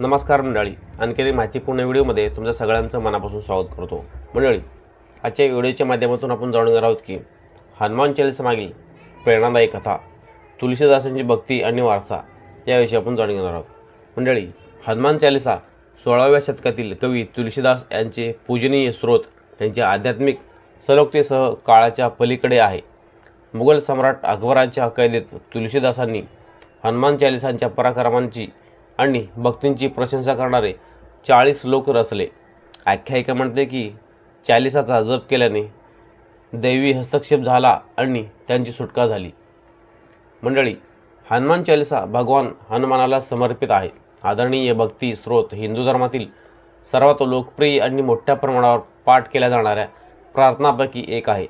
नमस्कार मंडळी. आणखी एक माहितीपूर्ण व्हिडिओमध्ये तुमचं सगळ्यांचं मनापासून स्वागत करतो. मंडळी आजच्या व्हिडिओच्या माध्यमातून आपण जाणून घेणार आहोत की हनुमान चालीसामागील प्रेरणादायी कथा तुलसीदासांची भक्ती आणि वारसा याविषयी आपण जाणून घेणार आहोत. मंडळी हनुमान चालिसा सोळाव्या शतकातील कवी तुलसीदास यांचे पूजनीय स्रोत त्यांच्या आध्यात्मिक सलोक्तेसह काळाच्या पलीकडे आहे. मुघल सम्राट अकबराच्या कैदेत तुलसीदासांनी हनुमान चालिसांच्या पराक्रमांची आणि भक्तींची प्रशंसा करणारे चाळीस लोक रचले. आख्यायिका म्हणते की चालिसाचा जप केल्याने दैवी हस्तक्षेप झाला आणि त्यांची सुटका झाली. मंडळी हनुमान चालिसा भगवान हनुमानाला समर्पित आहे. आदरणीय भक्ती स्रोत हिंदू धर्मातील सर्वात लोकप्रिय आणि मोठ्या प्रमाणावर पाठ केल्या जाणाऱ्या प्रार्थनापैकी एक आहे.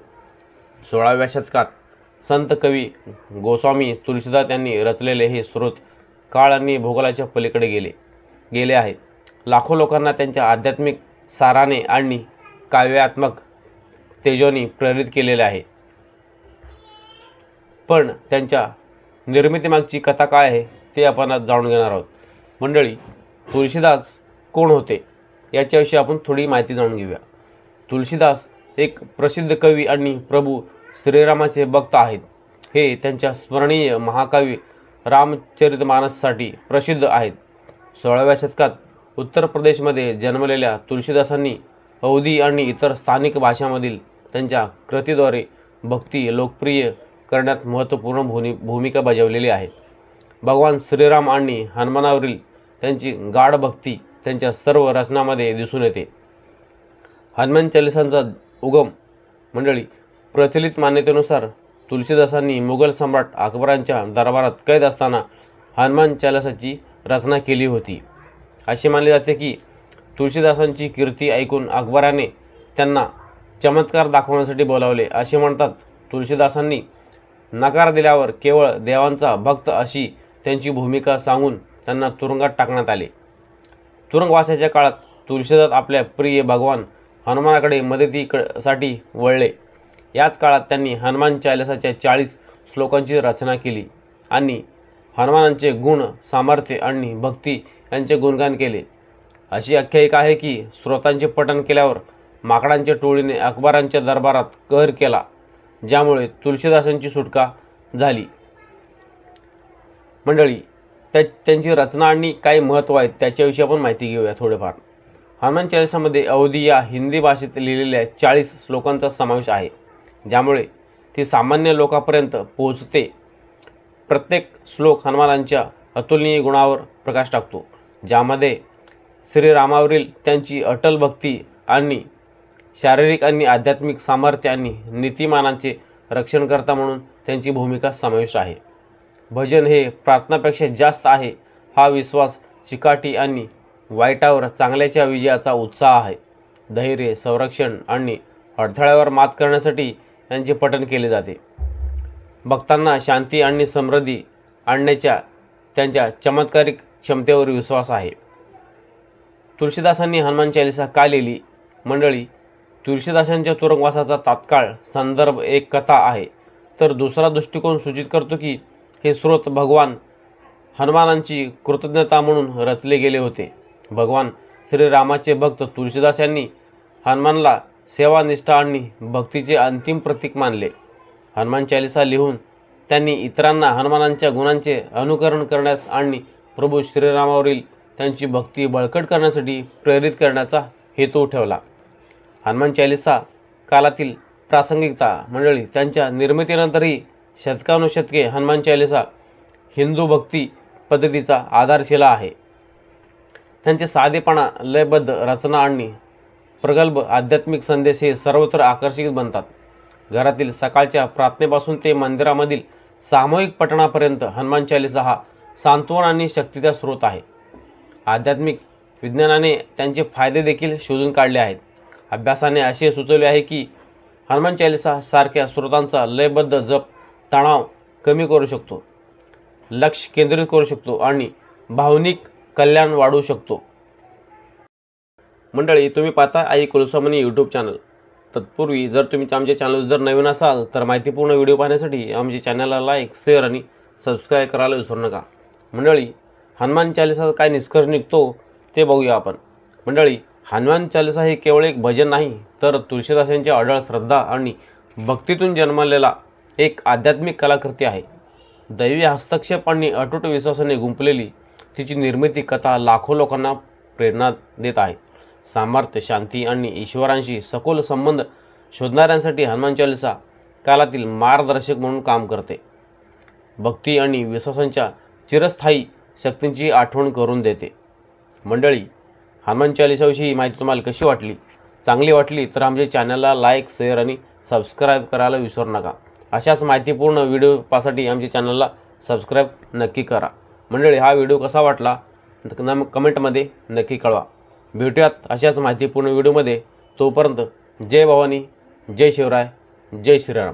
सोळाव्या शतकात संत कवी गोस्वामी तुलसीदास यांनी रचलेले हे स्रोत काळ आणि भूगोलाच्या पलीकडे गेले. गेले आहे. लाखो लोकांना त्यांच्या आध्यात्मिक साराने आणि काव्यात्मक तेजोनी प्रेरित केलेले आहे. पण त्यांच्या निर्मितीमागची कथा काय आहे ते आपण आज जाणून घेणार आहोत. मंडळी तुलसीदास कोण होते याच्याविषयी आपण थोडी माहिती जाणून घेऊया. तुलसीदास एक प्रसिद्ध कवी आणि प्रभू श्रीरामाचे भक्त आहेत. हे त्यांच्या स्मरणीय महाकाव्य रामचरितमानससाठी प्रसिद्ध आहेत. सोळाव्या शतकात उत्तर प्रदेशमध्ये जन्मलेल्या तुलसीदासांनी अवधी आणि इतर स्थानिक भाषांमधील त्यांच्या कृतीद्वारे भक्ती लोकप्रिय करण्यात महत्त्वपूर्ण भूमि भूमिका बजावलेली आहे. भगवान श्रीराम आणि हनुमानावरील त्यांची गाढ भक्ती त्यांच्या सर्व रचनामध्ये दिसून येते. हनुमान चालिसांचा उगम मंडळी प्रचलित मान्यतेनुसार तुलसीदासांनी मुघल सम्राट अकबरांच्या दरबारात कैद असताना हनुमान चालसाची रचना केली होती. असे मानले जाते की तुलसीदासांची कीर्ती ऐकून अकबराने त्यांना चमत्कार दाखवण्यासाठी बोलावले. असे म्हणतात तुलसीदासांनी नकार दिल्यावर केवळ देवांचा भक्त अशी त्यांची भूमिका सांगून त्यांना तुरुंगात टाकण्यात आले. तुरुंगवासाच्या काळात तुलसीदास आपल्या प्रिय भगवान हनुमानाकडे मदतीकडसाठी वळले. याच काळात त्यांनी हनुमान चालिसाच्या चाळीस श्लोकांची रचना केली आणि हनुमानांचे गुण सामर्थ्य आणि भक्ती यांचे गुणगान केले. अशी आख्यायिका आहे की स्रोतांचे पठण केल्यावर माकडांच्या टोळीने अकबरांच्या दरबारात कहर केला ज्यामुळे तुलसीदासांची सुटका झाली. मंडळी त्या त्यांची रचना आणि काय महत्त्व आहेत त्याच्याविषयी आपण माहिती घेऊया थोडेफार. हनुमान चालिसामध्ये अवधी या हिंदी भाषेत लिहिलेल्या चाळीस श्लोकांचा समावेश आहे. ज्यामुळे ती सामान्य लोकांपर्यंत पोहोचते. प्रत्येक श्लोक हनुमानांच्या अतुलनीय गुणावर प्रकाश टाकतो ज्यामध्ये श्रीरामावरील त्यांची अटल भक्ती आणि शारीरिक आणि आध्यात्मिक सामर्थ्य आणि नीतिमानांचे रक्षणकर्ता म्हणून त्यांची भूमिका समाविष्ट आहे. भजन हे प्रार्थनापेक्षा जास्त आहे हा विश्वास चिकाटी आणि वाईटावर चांगल्याच्या विजयाचा उत्साह आहे. धैर्य संरक्षण आणि अडथळ्यावर मात करण्यासाठी यांचे पठण केले जाते. भक्तांना शांती आणि समृद्धी आणण्याच्या त्यांच्या चमत्कारिक क्षमतेवर विश्वास आहे. तुळशीदासांनी हनुमान चालिसा का लिहिली? मंडळी तुळशीदासांच्या तुरुंगवासाचा तात्काळ संदर्भ एक कथा आहे. तर दुसरा दृष्टिकोन सूचित करतो की हे स्रोत भगवान हनुमानांची कृतज्ञता म्हणून रचले गेले होते. भगवान श्रीरामाचे भक्त तुळशीदास यांनी हनुमानला सेवानिष्ठा आणि भक्तीचे अंतिम प्रतीक मानले. हनुमान चालिसा लिहून त्यांनी इतरांना हनुमानांच्या गुणांचे अनुकरण करण्यास आणि प्रभू श्रीरामावरील त्यांची भक्ती बळकट करण्यासाठी प्रेरित करण्याचा हेतू ठेवला. हनुमान चालिसा कालातील प्रासंगिकता मंडळी त्यांच्या निर्मितीनंतरही शतकानुशतके हनुमान चालिसा हिंदू भक्ती पद्धतीचा आधारशिला आहे. त्यांचे साधेपणा लयबद्ध रचना आणि प्रगल्भ आध्यात्मिक संदेश हे सर्वत्र आकर्षित बनतात. घरातील सकाळच्या प्रार्थनेपासून ते मंदिरामधील सामूहिक पठणापर्यंत हनुमान चालिसा हा सांत्वन आणि शक्तीचा स्रोत आहे. आध्यात्मिक विज्ञानाने त्यांचे फायदे देखील शोधून काढले आहेत. अभ्यासाने असे सुचवले आहे की हनुमान चालिसा सारख्या स्रोतांचा लयबद्ध जप तणाव कमी करू शकतो लक्ष केंद्रित करू शकतो आणि भावनिक कल्याण वाढवू शकतो. मंडळी तुम्ही पाहता आई कुलस्वामी यूट्यूब चॅनल तत्पूर्वी जर तुम्ही आमच्या चॅनल जर नवीन असाल तर माहितीपूर्ण व्हिडिओ पाहण्यासाठी आमच्या चॅनलला लाईक शेअर आणि सबस्क्राईब करायला विसरू नका. मंडळी हनुमान चालिसाचा काय निष्कर्ष निघतो ते बघूया आपण. मंडळी हनुमान चालिसा हे केवळ एक भजन नाही तर तुळशीदासांची अढळ श्रद्धा आणि भक्तीतून जन्मलेला एक आध्यात्मिक कलाकृती आहे. दैवी हस्तक्षेप आणि अटूट विश्वासाने गुंपलेली तिची निर्मिती कथा लाखो लोकांना प्रेरणा देत आहे. सामर्थ्य शांती आणि ईश्वरांशी सखोल संबंध शोधणाऱ्यांसाठी हनुमान चालिसा कालातील मार्गदर्शक म्हणून काम करते. भक्ती आणि विश्वासांच्या चिरस्थायी शक्तींची आठवण करून देते. मंडळी हनुमान चालिसाविषयी ही माहिती तुम्हाला कशी वाटली? चांगली वाटली तर आमच्या चॅनलला लाईक शेअर आणि सबस्क्राईब करायला विसरू नका. अशाच माहितीपूर्ण व्हिडिओ पाहण्यासाठी आमच्या चॅनलला सबस्क्राईब नक्की करा. मंडळी हा व्हिडिओ कसा वाटला? न कमेंटमध्ये नक्की कळवा. भेटूयात अशाच माहितीपूर्ण व्हिडिओमध्ये. तोपर्यंत जय भवानी जय शिवराय जय श्रीराम.